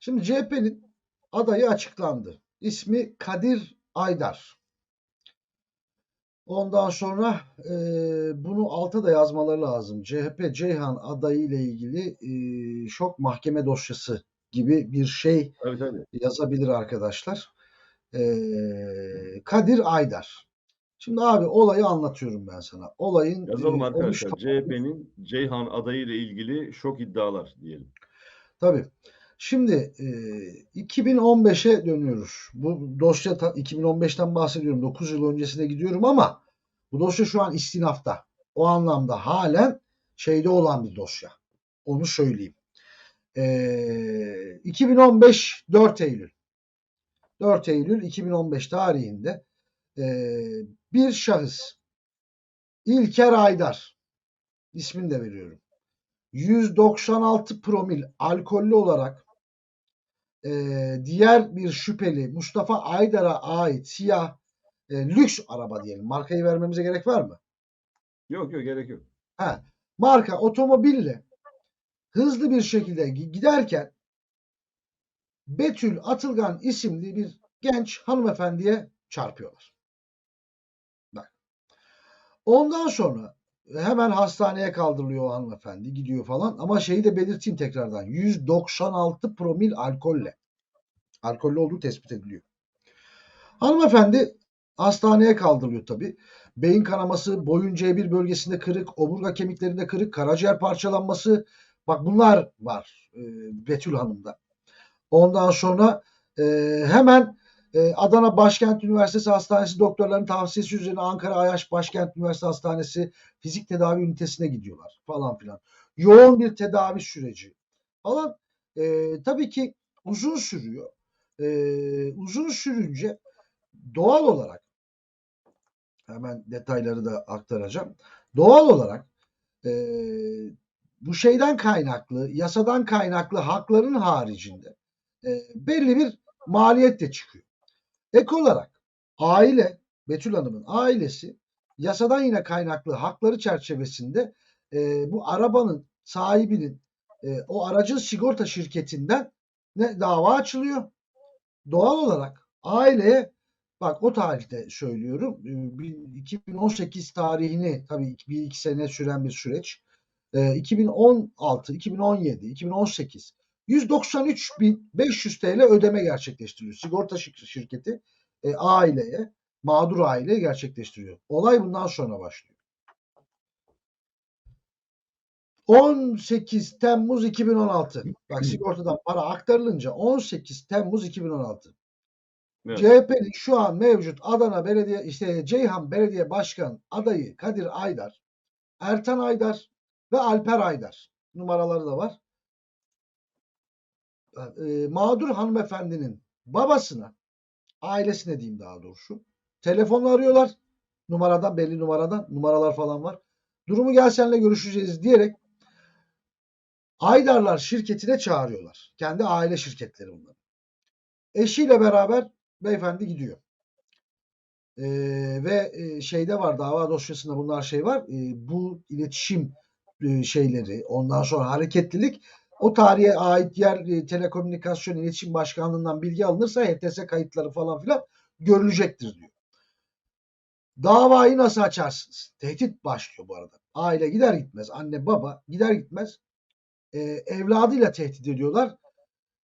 Şimdi CHP'nin adayı açıklandı. İsmi Kadir Aydar. Ondan sonra e, bunu alta da yazmaları lazım. CHP Ceyhan adayı ile ilgili e, şok mahkeme dosyası gibi bir şey Tabii tabii. yazabilir arkadaşlar. E, Kadir Aydar. Şimdi abi olayı anlatıyorum ben sana. Olayın Yazalım e, arkadaşlar. oluş- CHP'nin Ceyhan adayı ile ilgili şok iddialar diyelim. Tabii. Şimdi e, 2015'e dönüyoruz. Bu dosya ta- 2015'ten bahsediyorum. 9 yıl öncesine gidiyorum ama bu dosya şu an istinafta. O anlamda halen şeyde olan bir dosya. Onu söyleyeyim. E, 2015 4 Eylül. 4 Eylül 2015 tarihinde e, bir şahıs İlker Aydar ismini de veriyorum. 196 promil alkollü olarak e, diğer bir şüpheli Mustafa Aydar'a ait siyah e, lüks araba diyelim. Markayı vermemize gerek var mı? Yok yok gerek yok. Ha, marka otomobille hızlı bir şekilde gi- giderken Betül Atılgan isimli bir genç hanımefendiye çarpıyorlar. Bak. Ondan sonra hemen hastaneye kaldırılıyor o hanımefendi gidiyor falan ama şeyi de belirteyim tekrardan 196 promil alkolle alkollü olduğu tespit ediliyor. Hanımefendi hastaneye kaldırılıyor tabi. Beyin kanaması, boyun C1 bölgesinde kırık, omurga kemiklerinde kırık, karaciğer parçalanması. Bak bunlar var e, Betül Hanım'da. Ondan sonra e, hemen Adana Başkent Üniversitesi Hastanesi doktorların tavsiyesi üzerine Ankara Ayaş Başkent Üniversitesi Hastanesi fizik tedavi ünitesine gidiyorlar falan filan. Yoğun bir tedavi süreci falan. E, tabii ki uzun sürüyor. E, uzun sürünce doğal olarak hemen detayları da aktaracağım. Doğal olarak e, bu şeyden kaynaklı, yasadan kaynaklı hakların haricinde e, belli bir maliyet de çıkıyor. Ek olarak aile, Betül Hanım'ın ailesi yasadan yine kaynaklı hakları çerçevesinde e, bu arabanın sahibinin e, o aracın sigorta şirketinden ne dava açılıyor. Doğal olarak aileye bak o tarihte söylüyorum e, bir 2018 tarihini tabii bir iki sene süren bir süreç. E, 2016, 2017, 2018 193.500 TL ödeme gerçekleştiriyor. Sigorta şir- şirketi e, aileye, mağdur aileye gerçekleştiriyor. Olay bundan sonra başlıyor. 18 Temmuz 2016. Bak sigortadan para aktarılınca 18 Temmuz 2016. Evet. CHP'nin şu an mevcut Adana Belediye işte Ceyhan Belediye Başkan adayı Kadir Aydar, Ertan Aydar ve Alper Aydar numaraları da var. E, mağdur hanımefendinin babasına, ailesine diyeyim daha doğrusu, telefonla arıyorlar. Numaradan belli numaradan numaralar falan var. Durumu gel seninle görüşeceğiz diyerek Aydarlar şirketine çağırıyorlar. Kendi aile şirketleri bunlar. Eşiyle beraber beyefendi gidiyor. Ee, ve e, şeyde var dava dosyasında bunlar şey var. Ee, bu iletişim e, şeyleri ondan sonra hareketlilik o tarihe ait diğer e, telekomünikasyon iletişim başkanlığından bilgi alınırsa HTS kayıtları falan filan görülecektir diyor. Davayı nasıl açarsınız? Tehdit başlıyor bu arada. Aile gider gitmez, anne baba gider gitmez e, evladıyla tehdit ediyorlar.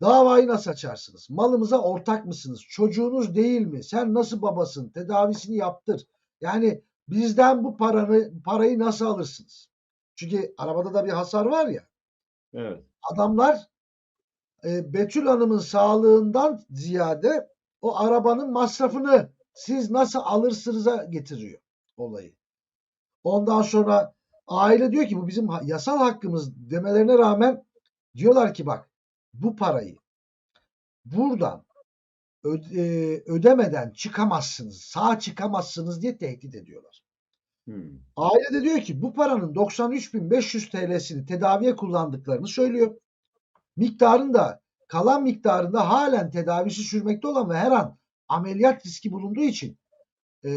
Davayı nasıl açarsınız? Malımıza ortak mısınız? Çocuğunuz değil mi? Sen nasıl babasın? Tedavisini yaptır. Yani bizden bu paranı parayı nasıl alırsınız? Çünkü arabada da bir hasar var ya. Evet. Adamlar e, Betül Hanım'ın sağlığından ziyade o arabanın masrafını siz nasıl alırsınız'a getiriyor olayı. Ondan sonra aile diyor ki bu bizim yasal hakkımız demelerine rağmen diyorlar ki bak bu parayı buradan e, ödemeden çıkamazsınız, sağ çıkamazsınız diye tehdit ediyorlar. Hmm. Aile de diyor ki bu paranın 93.500 TL'sini tedaviye kullandıklarını söylüyor. Miktarın da kalan miktarında halen tedavisi sürmekte olan ve her an ameliyat riski bulunduğu için e,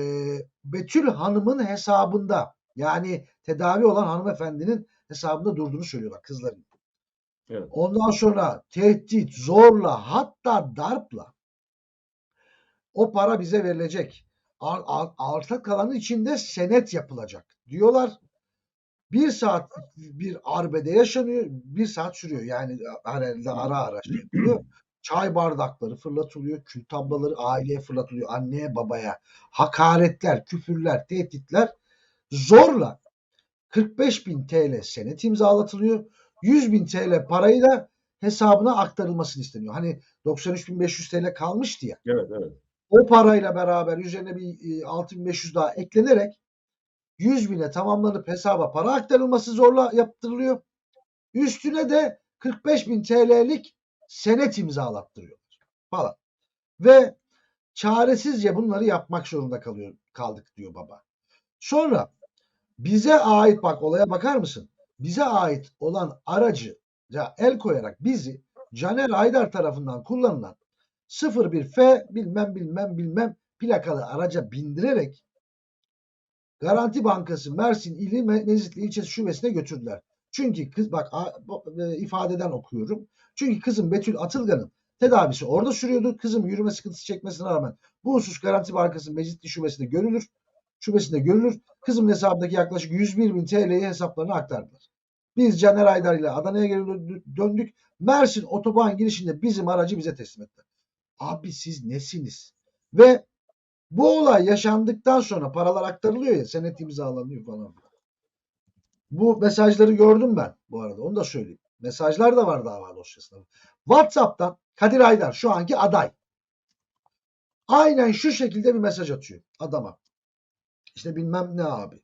Betül Hanım'ın hesabında yani tedavi olan hanımefendinin hesabında durduğunu söylüyorlar kızların. Evet. Ondan sonra tehdit, zorla hatta darpla o para bize verilecek. Ar- ar- Arta kalanı içinde senet yapılacak diyorlar. Bir saat bir arbede yaşanıyor. Bir saat sürüyor. Yani herhalde ara ara şey yapılıyor. Çay bardakları fırlatılıyor. Kül tablaları aileye fırlatılıyor. Anneye babaya. Hakaretler, küfürler, tehditler. Zorla 45 bin TL senet imzalatılıyor. 100 bin TL parayı da hesabına aktarılmasını isteniyor. Hani 93.500 TL kalmıştı ya. Evet, evet. O parayla beraber üzerine bir e, 6500 daha eklenerek 100 bine tamamlanıp hesaba para aktarılması zorla yaptırılıyor. Üstüne de 45 bin TL'lik senet imzalattırıyorlar falan. Ve çaresizce bunları yapmak zorunda kalıyor, kaldık diyor baba. Sonra bize ait bak olaya bakar mısın? Bize ait olan aracı ya el koyarak bizi Caner Aydar tarafından kullanılan 01F bilmem bilmem bilmem plakalı araca bindirerek Garanti Bankası Mersin ili Me- Mezitli ilçesi şubesine götürdüler. Çünkü kız bak e, ifadeden okuyorum. Çünkü kızım Betül Atılgan'ın tedavisi orada sürüyordu. Kızım yürüme sıkıntısı çekmesine rağmen bu husus Garanti Bankası Mezitli şubesinde görülür. Şubesinde görülür. Kızımın hesabındaki yaklaşık 101 bin TL'yi hesaplarına aktardılar. Biz Caner Aydar ile Adana'ya geri dö- döndük. Mersin otoban girişinde bizim aracı bize teslim ettiler. Abi siz nesiniz? Ve bu olay yaşandıktan sonra paralar aktarılıyor ya senet imzalanıyor falan. Bu mesajları gördüm ben bu arada onu da söyleyeyim. Mesajlar da var dava dosyasında. WhatsApp'tan Kadir Aydar şu anki aday. Aynen şu şekilde bir mesaj atıyor adama. İşte bilmem ne abi.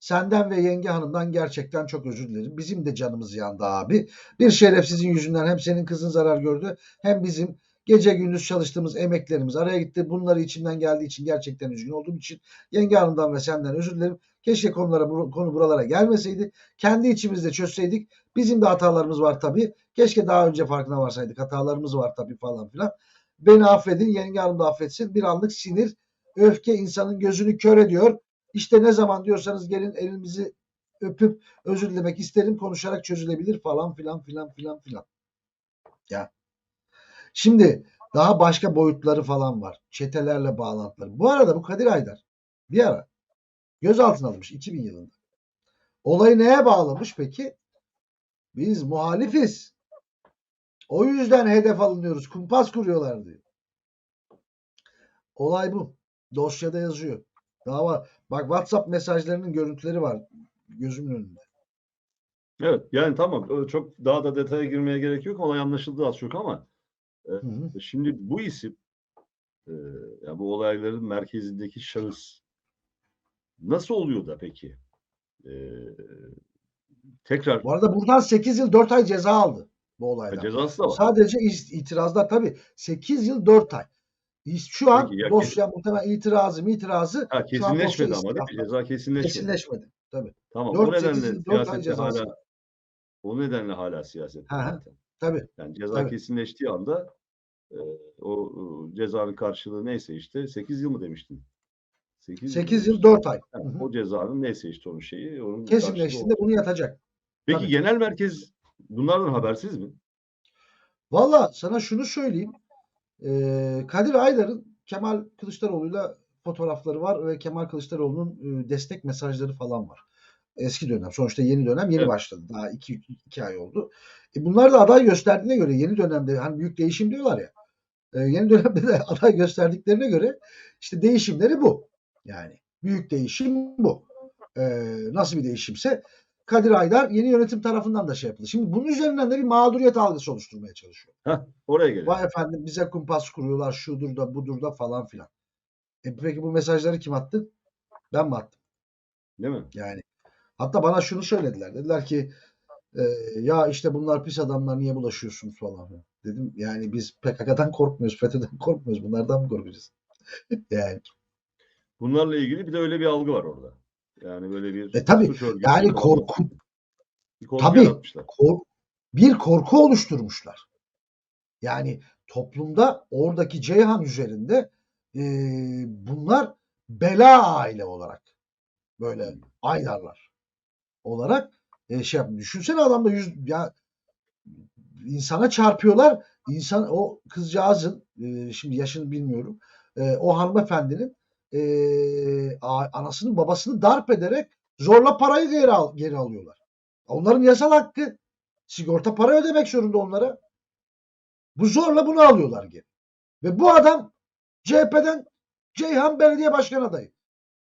Senden ve yenge hanımdan gerçekten çok özür dilerim. Bizim de canımız yandı abi. Bir şerefsizin yüzünden hem senin kızın zarar gördü hem bizim gece gündüz çalıştığımız emeklerimiz araya gitti. Bunları içimden geldiği için gerçekten üzgün olduğum için yenge hanımdan ve senden özür dilerim. Keşke konulara konu buralara gelmeseydi. Kendi içimizde çözseydik. Bizim de hatalarımız var tabii. Keşke daha önce farkına varsaydık. Hatalarımız var tabii falan filan. Beni affedin, yenge hanım da affetsin. Bir anlık sinir, öfke insanın gözünü kör ediyor. İşte ne zaman diyorsanız gelin elimizi öpüp özür dilemek isterim. Konuşarak çözülebilir falan filan filan filan filan. Ya. Şimdi daha başka boyutları falan var. Çetelerle bağlantıları. Bu arada bu Kadir Aydar bir ara gözaltına alınmış 2000 yılında. Olayı neye bağlamış peki? Biz muhalifiz. O yüzden hedef alınıyoruz. Kumpas kuruyorlar diyor. Olay bu. Dosyada yazıyor. Dava. Bak WhatsApp mesajlarının görüntüleri var gözümün önünde. Evet, yani tamam. Çok daha da detaya girmeye gerek yok. Olay anlaşıldı az çok ama Hı şimdi bu isim e, yani bu olayların merkezindeki şahıs nasıl oluyor da peki? E, tekrar Bu arada buradan 8 yıl 4 ay ceza aldı bu olaydan. cezası da var. Sadece itirazlar tabii 8 yıl 4 ay. Şu an Peki, ya dosya muhtemelen itirazı itirazı Ha, kesinleşmedi ama değil mi? Ceza kesinleşmedi. Kesinleşmedi. Tabii. Tamam. Dört, o sekiz nedenle yıl, dört ay siyasette cezası. hala o nedenle hala siyaset. Tabii. Yani ceza Tabii. kesinleştiği anda e, o e, cezanın karşılığı neyse işte 8 yıl mı demiştin? 8, 8 yıl 4 ay. Hı hı. o cezanın neyse işte onun şeyi. Onun Kesinleştiğinde bunu yatacak. Peki tabii. genel merkez bunlardan habersiz mi? Valla sana şunu söyleyeyim. Ee, Kadir Aydar'ın Kemal Kılıçdaroğlu'yla fotoğrafları var ve Kemal Kılıçdaroğlu'nun destek mesajları falan var. Eski dönem. Sonuçta yeni dönem yeni Evet. başladı. Daha iki, iki ay oldu. E bunlar da aday gösterdiğine göre yeni dönemde hani büyük değişim diyorlar ya. E, yeni dönemde de aday gösterdiklerine göre işte değişimleri bu. Yani büyük değişim bu. E, nasıl bir değişimse Kadir Aydar yeni yönetim tarafından da şey yapıldı. Şimdi bunun üzerinden de bir mağduriyet algısı oluşturmaya çalışıyor. Heh, oraya gelelim. Vay efendim bize kumpas kuruyorlar şudur da budur da falan filan. E peki bu mesajları kim attı? Ben mi attım? Değil mi? Yani hatta bana şunu söylediler. Dediler ki e, ya işte bunlar pis adamlar niye bulaşıyorsunuz falan. Dedim yani biz PKK'dan korkmuyoruz, FETÖ'den korkmuyoruz. Bunlardan mı korkacağız? yani Bunlarla ilgili bir de öyle bir algı var orada. Yani böyle bir E, tabii. yani korku bir korku tabii. yaratmışlar. kor- bir korku oluşturmuşlar. Yani toplumda oradaki Ceyhan üzerinde e, bunlar bela aile olarak böyle aydarlar olarak e, şey yap. Düşünsene adamda yüz ya insana çarpıyorlar. İnsan o kızcağızın e, şimdi yaşını bilmiyorum. e, o hanımefendinin e, a- anasının babasını darp ederek zorla parayı geri, al, geri alıyorlar. Onların yasal hakkı. Sigorta para ödemek zorunda onlara. Bu zorla bunu alıyorlar geri. Ve bu adam CHP'den Ceyhan Belediye Başkan adayı.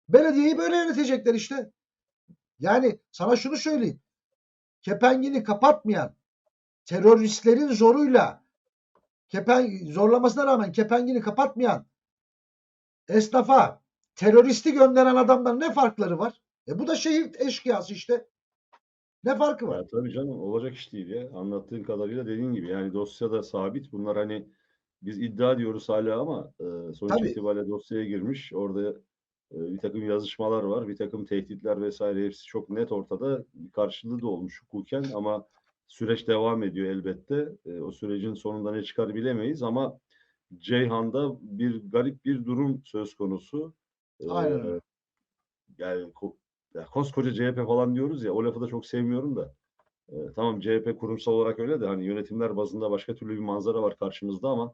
Belediyeyi böyle yönetecekler işte. Yani sana şunu söyleyeyim. Kepengini kapatmayan teröristlerin zoruyla kepen zorlamasına rağmen kepengini kapatmayan esnafa teröristi gönderen adamdan ne farkları var? E bu da şehir eşkıyası işte. Ne farkı var? Ya tabii canım olacak iş değil ya. Anlattığın kadarıyla dediğin gibi yani dosyada sabit. Bunlar hani biz iddia diyoruz hala ama e, sonuç Tabii. itibariyle dosyaya girmiş. Orada bir takım yazışmalar var, bir takım tehditler vesaire hepsi çok net ortada. Karşılığı da olmuş hukuken ama süreç devam ediyor elbette. E, o sürecin sonunda ne çıkar bilemeyiz ama Ceyhan'da bir garip bir durum söz konusu. E, Aynen öyle. yani ya koskoca CHP falan diyoruz ya o lafı da çok sevmiyorum da. Ee, tamam CHP kurumsal olarak öyle de hani yönetimler bazında başka türlü bir manzara var karşımızda ama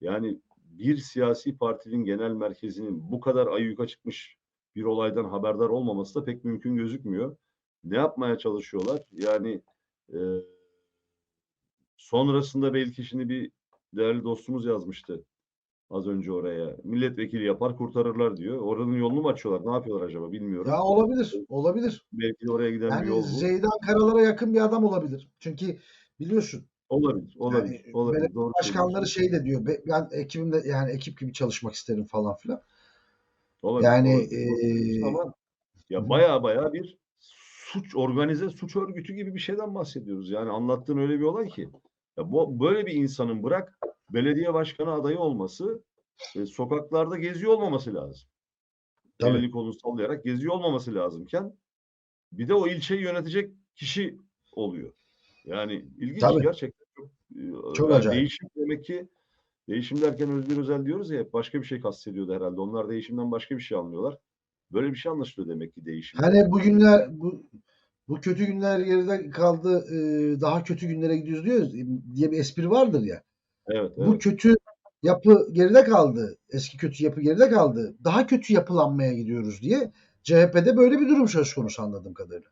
yani bir siyasi partinin genel merkezinin bu kadar ayyuka çıkmış bir olaydan haberdar olmaması da pek mümkün gözükmüyor. Ne yapmaya çalışıyorlar? Yani e, sonrasında belki şimdi bir değerli dostumuz yazmıştı az önce oraya. Milletvekili yapar kurtarırlar diyor. Oranın yolunu mu açıyorlar? Ne yapıyorlar acaba bilmiyorum. Ya olabilir. Olabilir. Belki de oraya giden bir Yani yol bu. Zeydan Karalar'a yakın bir adam olabilir. Çünkü biliyorsun Olabilir, olabilir, Yani olabilir. Doğru başkanları söylüyorsun. şey de diyor. "Be- Ben ekibimde yani ekip gibi çalışmak isterim falan filan. Olabilir, Yani, olabilir. Eee, ama Hı ya hı. baya baya bir suç, organize suç örgütü gibi bir şeyden bahsediyoruz. Yani anlattığın öyle bir olay ki. Ya bu böyle bir insanın bırak belediye başkanı adayı olması, e, sokaklarda geziyor olmaması lazım. Tabii. Elini kolunu sallayarak geziyor olmaması lazımken bir de o ilçeyi yönetecek kişi oluyor. Yani ilginç Tabii. gerçekten çok, e, yani acayip. değişim demek ki değişim derken Özgür Özel diyoruz ya başka bir şey kastediyordu herhalde. Onlar değişimden başka bir şey anlıyorlar. Böyle bir şey anlaşılıyor demek ki değişim. Hani bu günler bu bu kötü günler geride kaldı. eee, daha kötü günlere gidiyoruz diyoruz diye bir espri vardır ya. Evet, Bu evet. kötü yapı geride kaldı. Eski kötü yapı geride kaldı. Daha kötü yapılanmaya gidiyoruz diye CHP'de böyle bir durum söz konusu anladığım kadarıyla.